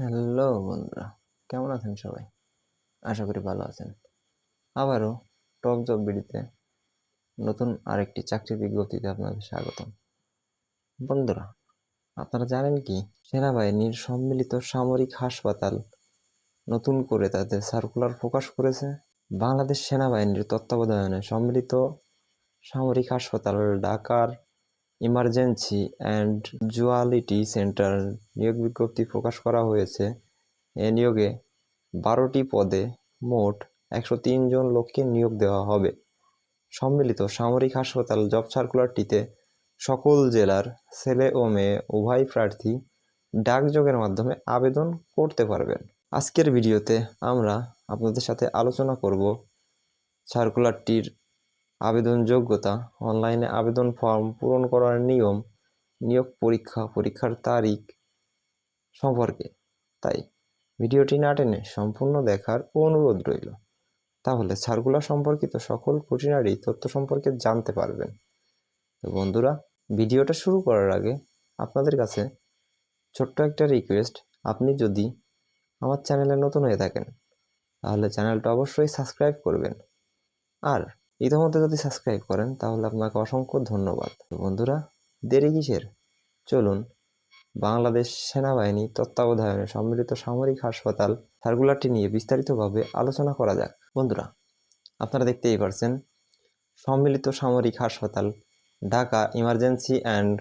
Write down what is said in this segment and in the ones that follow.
Hello বন্ধুরা। কেমন আছেন সবাই? আশা করি ভালো আছেন। আবারও টক জব বিডিতে নতুন আরেকটি চাকরির বিজ্ঞপ্তিতে আপনাদের স্বাগতম। বন্ধুরা, আপনারা জানেন কি? সেনাবাহিনীর সম্মিলিত সামরিক হাসপাতাল নতুন করে তাদের সার্কুলার প্রকাশ করেছে। বাংলাদেশ সেনাবাহিনীর তত্ত্বাবধানে সম্মিলিত সামরিক হাসপাতাল ঢাকার ইমার্জেন্সি অ্যান্ড জুয়ালিটি সেন্টার নিয়োগ বিজ্ঞপ্তি প্রকাশ করা হয়েছে। এ নিয়োগে বারোটি পদে মোট একশো জন লোককে নিয়োগ দেওয়া হবে। সম্মিলিত সামরিক হাসপাতাল জব সার্কুলারটিতে সকল জেলার ছেলে ও মেয়ে উভয় প্রার্থী ডাকযোগের মাধ্যমে আবেদন করতে পারবেন। আজকের ভিডিওতে আমরা আপনাদের সাথে আলোচনা করব সার্কুলারটির আবেদন যোগ্যতা অনলাইনে আবেদন ফর্ম পূরণ করার নিয়ম, নিয়োগ পরীক্ষা, পরীক্ষার তারিখ সম্পর্কে। তাই ভিডিওটি না টেনে সম্পূর্ণ দেখার অনুরোধ রইল। তাহলে সার্কুলার সম্পর্কিত সকল খুঁটিনাটি তথ্য সম্পর্কে জানতে পারবেন। তো বন্ধুরা, ভিডিওটা শুরু করার আগে আপনাদের কাছে ছোট্ট একটা রিকোয়েস্ট। আপনি যদি আমার চ্যানেলে নতুন হয়ে থাকেন, তাহলে চ্যানেলটা অবশ্যই সাবস্ক্রাইব করবেন। আর ইতিমধ্যে যদি সাবস্ক্রাইব করেন, তাহলে আপনাকে অসংখ্য ধন্যবাদ। বন্ধুরা, দেরি কিসের? চলুন, বাংলাদেশ সেনাবাহিনী তত্ত্বাবধানে সম্মিলিত সামরিক হাসপাতাল, সার্কুলারটি নিয়ে বিস্তারিতভাবে আলোচনা করা যাক। বন্ধুরা, আপনারা দেখতেই পারছেন, সম্মিলিত সামরিক হাসপাতাল, Dhaka emergency and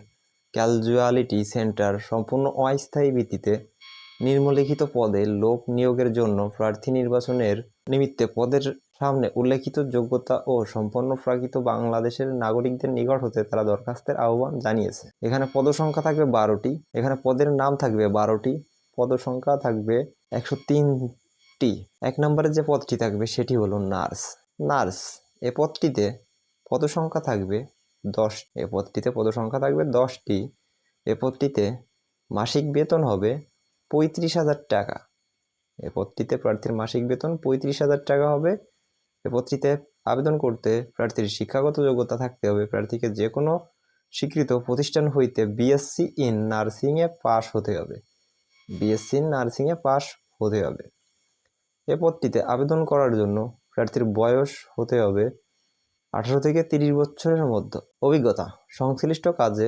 casualty centre সম্পূর্ণ অস্থায়ী ভিত্তিতে নিম্নলিখিত পদে লোক নিয়োগের জন্য প্রার্থী নির্বাচনের নিমিত্তে পদের সামনে উল্লেখিত যোগ্যতা ও সম্পন্ন প্রাকৃত বাংলাদেশের নাগরিকদের নিকট হতে তারা দরখাস্তের আহ্বান জানিয়েছে। এখানে পদসংখ্যা থাকবে বারোটি, এখানে পদের নাম থাকবে বারোটি, পদসংখ্যা থাকবে একশো তিনটি। এক নম্বরে যে পদটি থাকবে সেটি হলো নার্স। নার্স, এ পদটিতে পদসংখ্যা থাকবে দশ, এ পদটিতে পদসংখ্যা থাকবে দশটি, এ পদটিতে মাসিক বেতন হবে পঁয়ত্রিশ হাজার টাকা, এ পদটিতে প্রার্থীর মাসিক বেতন পঁয়ত্রিশ হাজার টাকা হবে এ পদটিতে আবেদন করতে প্রার্থীর শিক্ষাগত যোগ্যতা থাকতে হবে। প্রার্থীকে যে কোনো স্বীকৃত প্রতিষ্ঠান হইতে বিএসসি ইন নার্সিংয়ে পাশ হতে হবে। বিএসসি ইন নার্সিংয়ে পাশ হতে হবে। এ পদটিতে আবেদন করার জন্য প্রার্থীর বয়স হতে হবে আঠারো থেকে তিরিশ বছরের মধ্যে। অভিজ্ঞতা, সংশ্লিষ্ট কাজে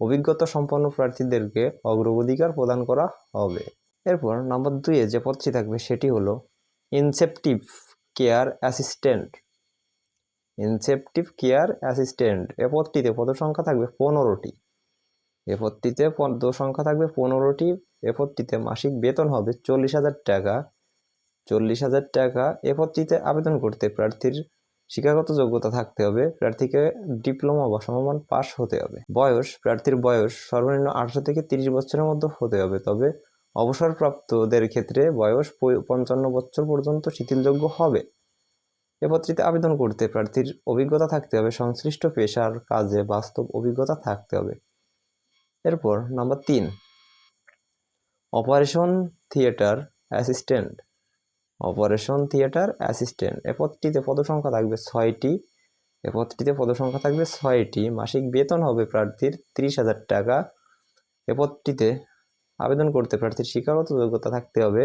অভিজ্ঞতা সম্পন্ন প্রার্থীদেরকে অগ্রাধিকার প্রদান করা হবে। এরপর নম্বর দুইয়ে যে পদটি থাকবে সেটি হলো incentive care assistant incentive care assistant এ পদটিতে পদসংখ্যা থাকবে পনেরোটি। এ পদটিতে পদ সংখ্যা থাকবে পনেরোটি, এ পদটিতে মাসিক বেতন হবে চল্লিশ হাজার টাকা। চল্লিশ হাজার টাকা, এ পদটিতে আবেদন করতে প্রার্থীর শিক্ষাগত যোগ্যতা থাকতে হবে, প্রার্থীকে ডিপ্লোমা বা সমমান পাশ হতে হবে। বয়স, প্রার্থীর বয়স সর্বনিম্ন আঠারো থেকে তিরিশ বছরের মধ্যে হতে হবে, তবে অবসরপ্রাপ্তদের ক্ষেত্রে বয়স পঞ্চান্ন বছর পর্যন্ত শিথিলযোগ্য হবে। এ পত্রিতে আবেদন করতে প্রার্থীর অভিজ্ঞতা থাকতে হবে, সংশ্লিষ্ট পেশার কাজে বাস্তব অভিজ্ঞতা থাকতে হবে। এরপর নাম্বার তিন, operation theatre assistant. Operation theatre assistant, এ পদসংখ্যা থাকবে ছয়টি। এ পদসংখ্যা থাকবে ছয়টি, মাসিক বেতন হবে প্রার্থীর তিরিশ হাজার টাকা। এ আবেদন করতে প্রার্থীর শিক্ষাগত যোগ্যতা থাকতে হবে।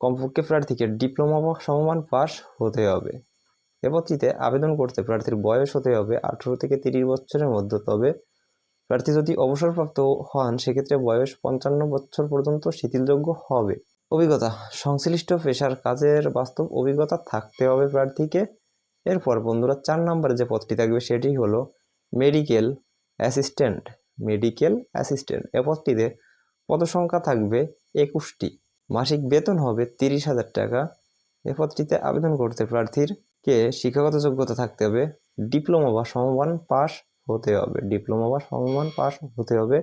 কমপক্ষে প্রার্থীকে ডিপ্লোমা বা সমমান পাস হতে হবে। এ পদটিতে আবেদন করতে প্রার্থীর বয়স হতে হবে আঠেরো থেকে তিরিশ বছরের মধ্যে। তবে প্রার্থী যদি অবসরপ্রাপ্ত হন, সেক্ষেত্রে বয়স পঞ্চান্ন বছর পর্যন্ত শিথিলযোগ্য হবে। অভিজ্ঞতা, সংশ্লিষ্ট পেশার কাজের বাস্তব অভিজ্ঞতা থাকতে হবে প্রার্থীকে। এরপর বন্ধুরা, চার নম্বরে যে পদটি থাকবে, সেটি হলো মেডিকেল অ্যাসিস্ট্যান্ট মেডিকেল অ্যাসিস্ট্যান্ট। এ পদটিতে পদসংখ্যা থাকবে একুশটি। মাসিক বেতন হবে তিরিশ হাজার টাকা। এ পদটিতে আবেদন করতে প্রার্থীর কে শিক্ষাগত যোগ্যতা থাকতে হবে, ডিপ্লোমা বা সমমান পাস হতে হবে, ডিপ্লোমা বা সমমান পাস হতে হবে।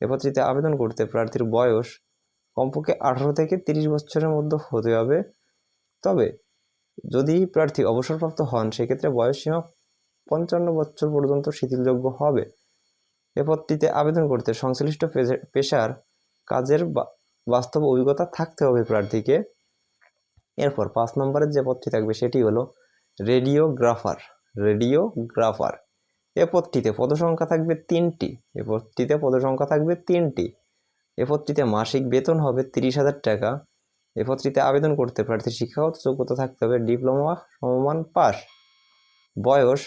এ পদটিতে আবেদন করতে প্রার্থীর বয়স কমপক্ষে আঠারো থেকে তিরিশ বছরের মধ্যে হতে হবে। তবে যদি প্রার্থী অবসরপ্রাপ্ত হন, সেক্ষেত্রে বয়সসীমা পঞ্চান্ন বছর পর্যন্ত শিথিলযোগ্য হবে। এ পদটিতে আবেদন করতে সংশ্লিষ্ট পেশার কাজের বাস্তব অভিজ্ঞতা থাকতে হবে প্রার্থীকে। এরপর পাঁচ নম্বরের যে পদটি থাকবে সেটি হলো রেডিওগ্রাফার রেডিওগ্রাফার। এ পদটিতে পদসংখ্যা থাকবে তিনটি, এ পদটিতে পদসংখ্যা থাকবে তিনটি। এ পদটিতে মাসিক বেতন হবে তিরিশ হাজার টাকা। এ পদটিতে আবেদন করতে প্রার্থীর শিক্ষাগত যোগ্যতা থাকতে হবে ডিপ্লোমা সমমান পাস। বয়স,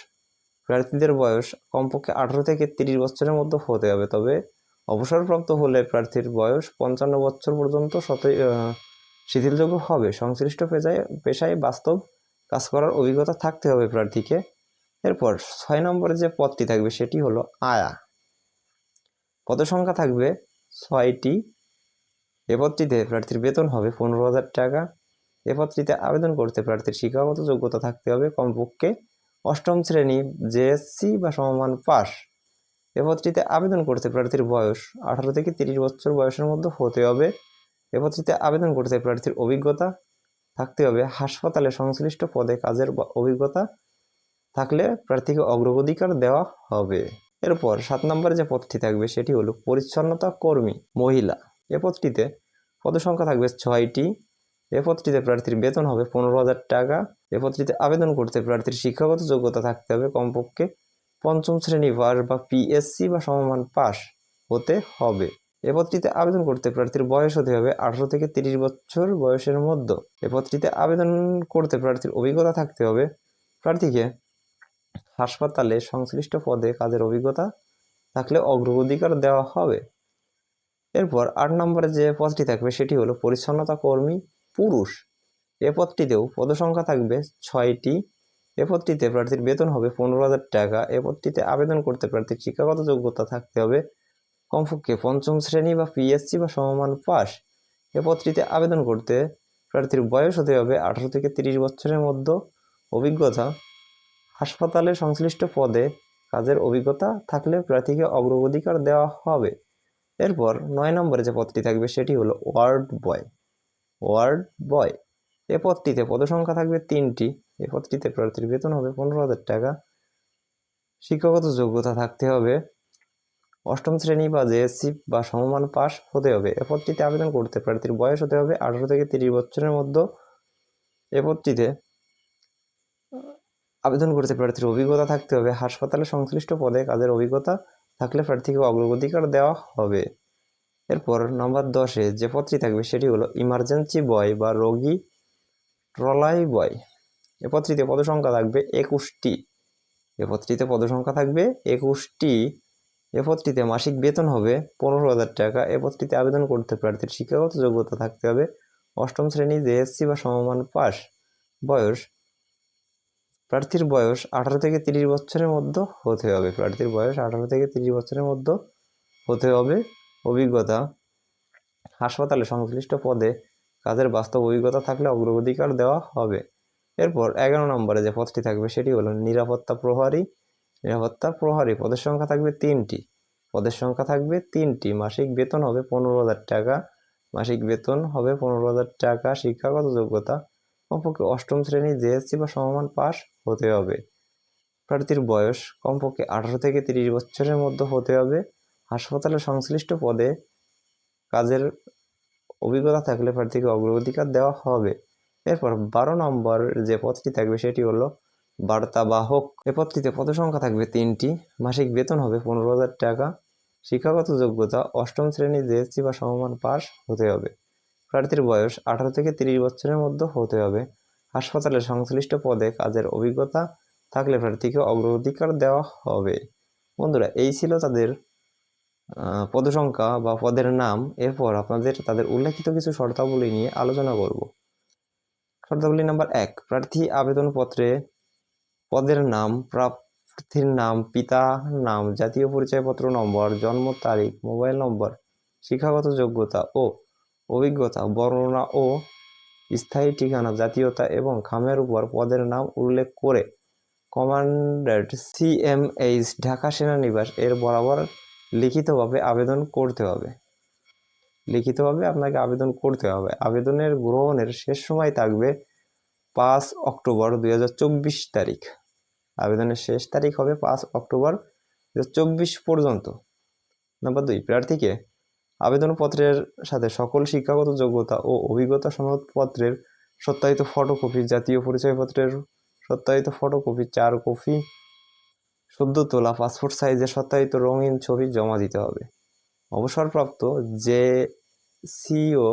প্রার্থীদের বয়স কমপক্ষে আঠারো থেকে তিরিশ বছরের মধ্যে হতে হবে। তবে অবসরপ্রাপ্ত হলে প্রার্থীর বয়স পঞ্চান্ন বছর পর্যন্ত শিথিলযোগ্য হবে। সংশ্লিষ্ট পেশায় পেশায় বাস্তব কাজ করার অভিজ্ঞতা থাকতে হবে প্রার্থীকে। এরপর ছয় নম্বরে যে পদটি থাকবে সেটি হলো আয়া। পদসংখ্যা থাকবে ছয়টি। এ পদটিতে প্রার্থীর বেতন হবে পনেরো হাজার টাকা। এ পদটিতে আবেদন করতে প্রার্থীর শিক্ষাগত যোগ্যতা থাকতে হবে কমপক্ষে অষ্টম শ্রেণি জেএসসি বা সমমান পাস এ পদটিতে আবেদন করতে প্রার্থীর বয়স আঠারো থেকে তিরিশ বছর বয়সের মধ্যে হতে হবে। এ পদটিতে আবেদন করতে প্রার্থীর অভিজ্ঞতা থাকতে হবে। হাসপাতালে সংশ্লিষ্ট পদে কাজের অভিজ্ঞতা থাকলে প্রার্থীকে অগ্রাধিকার দেওয়া হবে। এরপর সাত নম্বরে যে পদটি থাকবে সেটি হলো পরিচ্ছন্নতা কর্মী মহিলা। এ পদটিতে পদসংখ্যা থাকবে ছয়টি। এ পদটিতে প্রার্থীর বেতন হবে পনেরো হাজার টাকা। এ পদটিতে আবেদন করতে প্রার্থীর শিক্ষাগত যোগ্যতা থাকতে হবে কমপক্ষে পঞ্চম শ্রেণি পাস বা পিএসসি বা সমমান পাস হতে হবে। এ পদটিতে আবেদন করতে প্রার্থীর বয়স হতে হবে আঠারো থেকে তিরিশ বছর বয়সের মধ্যে। এ পদটিতে আবেদন করতে প্রার্থীর অভিজ্ঞতা থাকতে হবে। প্রার্থীকে হাসপাতালে সংশ্লিষ্ট পদে কাজের অভিজ্ঞতা থাকলে অগ্রাধিকার দেওয়া হবে। এরপর আট নম্বরে যে পদটি থাকবে সেটি হলো পরিচ্ছন্নতা কর্মী পুরুষ। এ পদটিতেও পদসংখ্যা থাকবে ছয়টি এ পদটিতে প্রার্থীর বেতন হবে পনেরো হাজার টাকা। এ পদটিতে আবেদন করতে প্রার্থীর শিক্ষাগত যোগ্যতা থাকতে হবে কমপক্ষে পঞ্চম শ্রেণি বা পিএসসি বা সমমান পাস। এ পদটিতে আবেদন করতে প্রার্থীর বয়স হতে হবে আঠারো থেকে তিরিশ বছরের মধ্যে। অভিজ্ঞতা, হাসপাতালে সংশ্লিষ্ট পদে কাজের অভিজ্ঞতা থাকলে প্রার্থীকে অগ্রাধিকার দেওয়া হবে। এরপর নয় নম্বরে যে পদটি থাকবে সেটি হলো ওয়ার্ড বয়। Ward boy. এ পদটিতে পদসংখ্যা থাকবে তিনটি। এ পদটিতে প্রার্থীর বেতন হবে পনেরো হাজার টাকা। শিক্ষাগত যোগ্যতা থাকতে হবে। অষ্টম শ্রেণি বা জেএসসি বা সমমান পাস হতে হবে। এ পদটিতে আবেদন করতে প্রার্থীর বয়স হতে হবে আঠারো থেকে তিরিশ বছরের মধ্যে। এ পদটিতে আবেদন করতে প্রার্থীর অভিজ্ঞতা থাকতে হবে। হাসপাতালে সংশ্লিষ্ট পদে কাজের অভিজ্ঞতা থাকলে প্রার্থীকে অগ্রাধিকার দেওয়া হবে। এরপর নম্বর দশে যে পদটি থাকবে সেটি হলো ইমার্জেন্সি বয় বা রোগী ট্রলাই বয় এ পদটিতে পদসংখ্যা থাকবে একুশটি। এ পদটিতে পদসংখ্যা থাকবে একুশটি। এ পদটিতে মাসিক বেতন হবে পনেরো হাজার টাকা। এ পদটিতে আবেদন করতে প্রার্থীর শিক্ষাগত যোগ্যতা থাকতে হবে অষ্টম শ্রেণি জেএসসি বা সমমান পাস। বয়স, প্রার্থীর বয়স আঠারো থেকে তিরিশ বছরের মধ্যে হতে হবে। প্রার্থীর বয়স আঠারো থেকে তিরিশ বছরের মধ্যে হতে হবে। অভিজ্ঞতা, হাসপাতালে সংশ্লিষ্ট পদে কাজের বাস্তব অভিজ্ঞতা থাকলে অগ্রাধিকার দেওয়া হবে। এরপর এগারো নম্বরে যে পদটি থাকবে সেটি হলো নিরাপত্তা প্রহরী। নিরাপত্তা প্রহরী পদের সংখ্যা থাকবে তিনটি। পদের সংখ্যা থাকবে তিনটি। মাসিক বেতন হবে পনেরো হাজার টাকা। মাসিক বেতন হবে পনেরো হাজার টাকা। শিক্ষাগত যোগ্যতা কমপক্ষে অষ্টম শ্রেণি জেএসসি বা সমমান পাস হতে হবে। প্রার্থীর বয়স কমপক্ষে আঠারো থেকে তিরিশ বছরের মধ্যে হতে হবে। হাসপাতালে সংশ্লিষ্ট পদে কাজের অভিজ্ঞতা থাকলে প্রার্থীকে অগ্রাধিকার দেওয়া হবে। এরপর বারো নম্বর যে পদটি থাকবে সেটি হলো বার্তাবাহক। এ পদটিতে পদসংখ্যা থাকবে তিনটি, মাসিক বেতন হবে পনেরো হাজার টাকা, শিক্ষাগত যোগ্যতা অষ্টম শ্রেণি জেএসসি বা সমমান পাস হতে হবে। প্রার্থীর বয়স আঠারো থেকে তিরিশ বছরের মধ্যে হতে হবে। হাসপাতালে সংশ্লিষ্ট পদে কাজের অভিজ্ঞতা থাকলে প্রার্থীকে অগ্রাধিকার দেওয়া হবে। বন্ধুরা, এই ছিল তাদের পদসংখ্যা বা পদের নাম। এরপর আপনাদের তাদের উল্লেখিত কিছু শর্তাবলী নিয়ে আলোচনা করব। শর্তাবলী নাম্বার এক, প্রার্থী আবেদনপত্রে পদের নাম, প্রার্থীর নাম পিতা নাম, জাতীয় পরিচয়পত্র নম্বর, জন্ম তারিখ, মোবাইল নম্বর, শিক্ষাগত যোগ্যতা ও অভিজ্ঞতা, বর্ণনা ও স্থায়ী ঠিকানা, জাতীয়তা এবং খামের উপর পদের নাম উল্লেখ করে কমান্ডেড সিএমএইচ ঢাকা সেনানিবাস এর বরাবর লিখিতভাবে আবেদন করতে হবে। লিখিতভাবে আপনাকে আবেদন করতে হবে। আবেদনের গ্রহণের শেষ সময় থাকবে পাঁচ অক্টোবর দুই হাজার চব্বিশ তারিখ। আবেদনের শেষ তারিখ হবে পাঁচ অক্টোবর দু পর্যন্ত। নাম্বার দুই, প্রার্থীকে আবেদনপত্রের সাথে সকল শিক্ষাগত যোগ্যতা ও অভিজ্ঞতা সনদপত্রের সত্যায়িত ফটোকপি, জাতীয় পরিচয়পত্রের সত্যায়িত ফটোকপি চার কপি সদ্য তোলা, পাসপোর্ট সাইজের সত্যায়িত রঙিন ছবি জমা দিতে হবে। অবসরপ্রাপ্ত যে সিও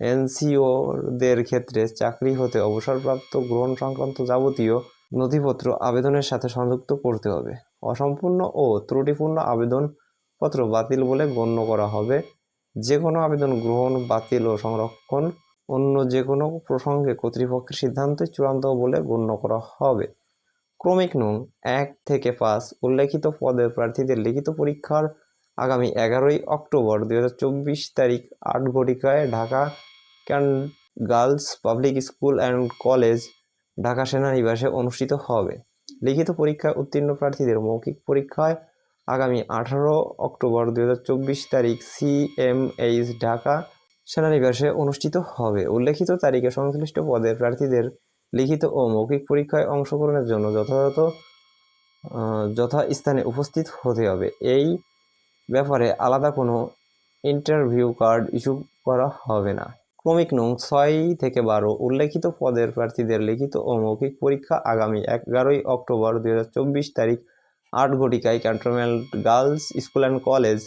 এনসিওদের ক্ষেত্রে চাকরি হতে অবসরপ্রাপ্ত গ্রহণ সংক্রান্ত যাবতীয় নথিপত্র আবেদনের সাথে সংযুক্ত করতে হবে। অসম্পূর্ণ ও ত্রুটিপূর্ণ আবেদনপত্র বাতিল বলে গণ্য করা হবে। যে কোনো আবেদন গ্রহণ, বাতিল ও সংরক্ষণ অন্য যে কোনো প্রসঙ্গে কর্তৃপক্ষের সিদ্ধান্তই চূড়ান্ত বলে গণ্য করা হবে। ক্রমিক নং এক থেকে পাঁচ উল্লেখিত পদের প্রার্থীদের লিখিত পরীক্ষার আগামী এগারোই অক্টোবর দুই হাজার চব্বিশ তারিখ আট ঘটিকায় Dhaka cantt girls public school and college Dhaka সেনানিবাসে অনুষ্ঠিত হবে। লিখিত পরীক্ষায় উত্তীর্ণ প্রার্থীদের মৌখিক পরীক্ষায় আগামী আঠারো অক্টোবর দুই হাজার চব্বিশ তারিখ সিএমএইচ ঢাকা সেনানিবাসে অনুষ্ঠিত হবে। উল্লেখিত তারিখে সংশ্লিষ্ট পদের প্রার্থীদের লিখিত ও মৌখিক পরীক্ষায় অংশগ্রহণের জন্য যথাযথ যথাস্থানে উপস্থিত হতে হবে। এই ব্যাপারে আলাদা কোনো ইন্টারভিউ কার্ড ইস্যু করা হবে না। ক্রমিক নং ছয় থেকে বারো উল্লেখিত পদের প্রার্থীদের লিখিত ও মৌখিক পরীক্ষা আগামী এগারোই অক্টোবর দুই হাজার চব্বিশ তারিখ আট ঘটিকায় cantonment girls school and college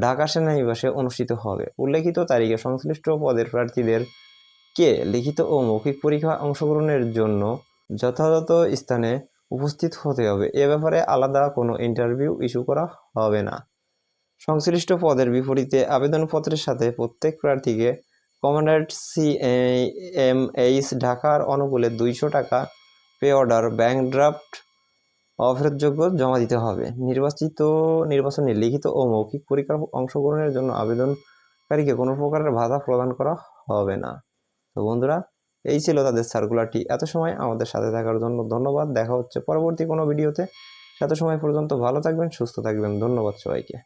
Dhaka সেনানিবাসে অনুষ্ঠিত হবে। উল্লেখিত তারিখে সংশ্লিষ্ট পদের প্রার্থীদের কে লিখিত ও মৌখিক পরীক্ষা অংশগ্রহণের জন্য যথাযথ স্থানে উপস্থিত হতে হবে। এ ব্যাপারে আলাদা কোনো ইন্টারভিউ ইস্যু করা হবে না। সংশ্লিষ্ট পদের বিপরীতে আবেদনপত্রের সাথে প্রত্যেক প্রার্থীকে কমান্ডার সি এম এইচ ঢাকার অনুকূলে দুইশো টাকা পে অর্ডার ব্যাংক ড্রাফট অফেরতযোগ্য জমা দিতে হবে। নির্বাচিত নির্বাচনে লিখিত ও মৌখিক পরীক্ষার অংশগ্রহণের জন্য আবেদনকারীকে কোনো প্রকারের ভাতা প্রদান করা হবে না। তো বন্ধুরা এই ছিল তাদের সার্কুলারটি এত সময় আমাদের সাথে থাকার জন্য ধন্যবাদ। দেখা হচ্ছে পরবর্তী কোনো ভিডিওতে এত সময় পর্যন্ত ভালো থাকবেন, সুস্থ থাকবেন। ধন্যবাদ সবাইকে।